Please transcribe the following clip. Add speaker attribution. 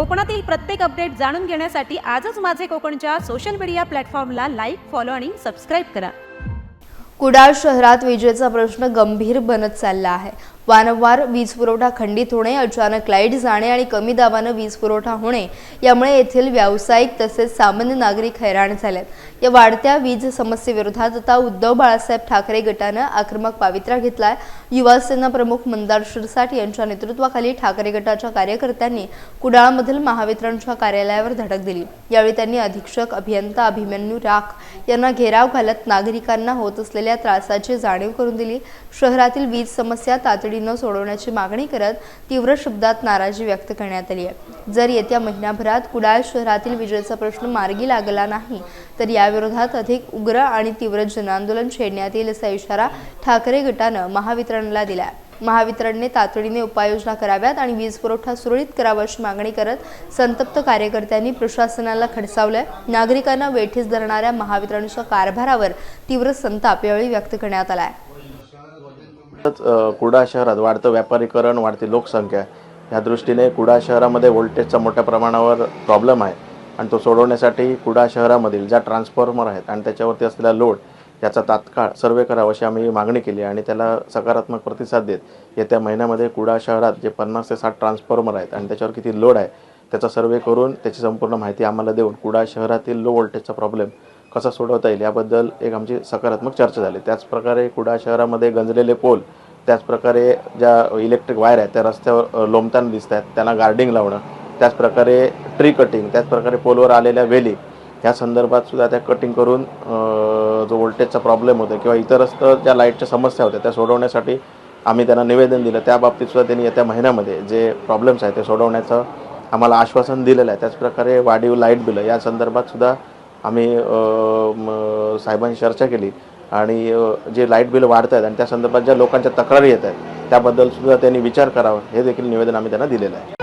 Speaker 1: कोकणातील प्रत्येक अपडेट जाणून घेण्यासाठी आजच माझे कोकणच्या सोशल मीडिया प्लॅटफॉर्मला लाईक फॉलो आणि सबस्क्राईब करा.
Speaker 2: कुडाळ शहरात विजेचा प्रश्न गंभीर बनत चालला आहे. वारंवार वीज पुरवठा खंडित होणे अचानक लाइट जाणे आणि कमी दाबानं वीज पुरवठा होणे यामुळे येथील व्यावसायिक तसेच सामान्य नागरिक हैराण झालेत. या वाढत्या वीज समस्येविरोधात आता उद्धव बाळासाहेब ठाकरे गटानं आक्रमक पावित्र्य घेतलाय. युवासेना प्रमुख मंदार शिरसाट यांच्या नेतृत्वाखाली ठाकरे गटाच्या कार्यकर्त्यांनी कुडाळमधील महावितरणच्या कार्यालयावर धडक दिली. यावेळी त्यांनी अधीक्षक अभियंता अभिमन्यू राख यांना घेराव घालत नागरिकांना होत असलेल्या त्रासाची जाणीव करून दिली. शहरातील वीज समस्या तातडी सोडवण्याची मागणी करत तीव्र शब्दात नाराजी व्यक्त करण्यात आली आहे. जर येत्या महिन्याभरात कुडाळ शहरातील विजेचा प्रश्न मार्गी लागला नाही तर याविरोधात अधिक उग्र आणि तीव्र जनआंदोलन छेडण्यात येईल असा इशारा ठाकरे गटानं महावितरणला दिला आहे. महावितरणने तातडीने उपाययोजना कराव्यात आणि वीज पुरवठा सुरळीत करावा अशी मागणी करत संतप्त कार्यकर्त्यांनी प्रशासनाला खडसावलंय. नागरिकांना वेठीस धरणाऱ्या महावितरणच्या कारभारावर तीव्र संताप यावेळी व्यक्त करण्यात आलाय.
Speaker 3: आहे कुडाळ शहरात वाढतं व्यापारीकरण वाढती लोकसंख्या. ह्या दृष्टीने कुडाळ शहरामध्ये व्होल्टेजचा मोठ्या प्रमाणावर प्रॉब्लेम आहे आणि तो सोडवण्यासाठी कुडाळ शहरामधील ज्या ट्रान्सफॉर्मर आहेत आणि त्याच्यावरती असलेला लोड याचा तात्काळ सर्वे करावा अशी आम्ही मागणी केली आणि त्याला सकारात्मक प्रतिसाद देत येत्या महिन्यामध्ये कुडाळ शहरात जे पन्नास ते साठ ट्रान्सफॉर्मर आहेत आणि त्याच्यावर किती लोड आहे त्याचा सर्वे करून त्याची संपूर्ण माहिती आम्हाला देऊन कुडाळ शहरातील लो व्होल्टेजचा प्रॉब्लेम कसा सोडवता येईल याबद्दल एक आमची सकारात्मक चर्चा झाली. त्याचप्रकारे कुडाळ शहरामध्ये गंजलेले पोल त्याचप्रकारे ज्या इलेक्ट्रिक वायर आहेत त्या रस्त्यावर लोंबताना दिसत आहेत त्यांना गार्डिंग लावणं त्याचप्रकारे ट्री कटिंग त्याचप्रकारे पोलवर आलेल्या वेली ह्या संदर्भात सुद्धा त्या कटिंग करून जो वोल्टेजचा प्रॉब्लेम होतो किंवा इतरस्त ज्या लाईटच्या समस्या होत्या त्या सोडवण्यासाठी आम्ही त्यांना निवेदन दिलं. त्या बाबतीत सुद्धा त्यांनी येत्या महिन्यामध्ये जे प्रॉब्लेम्स आहेत ते सोडवण्याचं आम्हाला आश्वासन दिलेलं आहे. त्याचप्रकारे वाढीव लाइट बिलं या संदर्भात सुद्धा आम्ही साहेबांशी चर्चा केली आणि जे लाइट बिल वाढत आहेत आणि त्या संदर्भात ज्या लोकांच्या तक्रारी येत आहेत त्याबद्दल सुद्धा त्यांनी विचार करावा हे देखील निवेदन आम्ही त्यांना दिलेलं आहे.